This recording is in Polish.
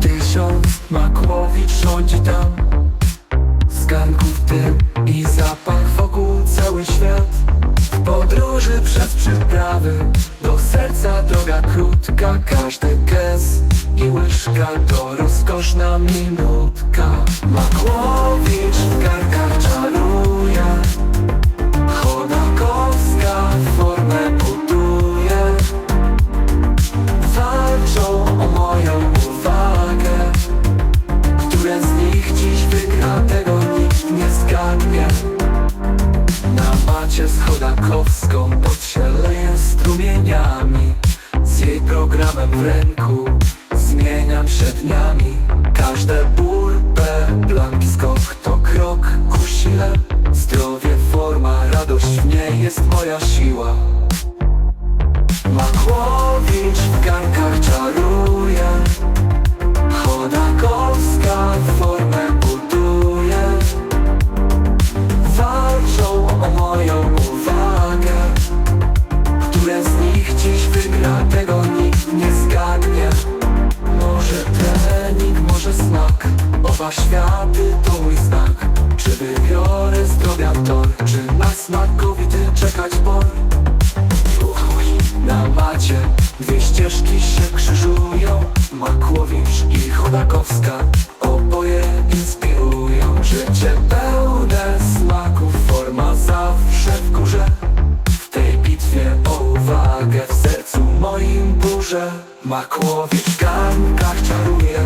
Tysiąc makłowicz rządzi tam. Z ganków dym i zapach wokół cały świat. W podróży przez przyprawy Do serca droga krótka Każdy gest i łyżka To rozkoszna minutka. Makłowicz Na macie z Chodakowską Pot się leje strumieniami. Z jej programem w ręku Zmieniam się dniami Każde burpę, blanki skok To krok ku sile Zdrowie, forma, radość w niej jest moja siła. Makłowicz w garnkach Oba światy to mój znak. Czy wybiorę zdrowia tor Czy na smakowity czekać por na macie dwie ścieżki się krzyżują. Makłowicz i Chodakowska Oboje inspirują. Życie pełne smaków Forma zawsze w górze. W tej bitwie o uwagę W sercu moim burze Makłowicz w garnkach czaruje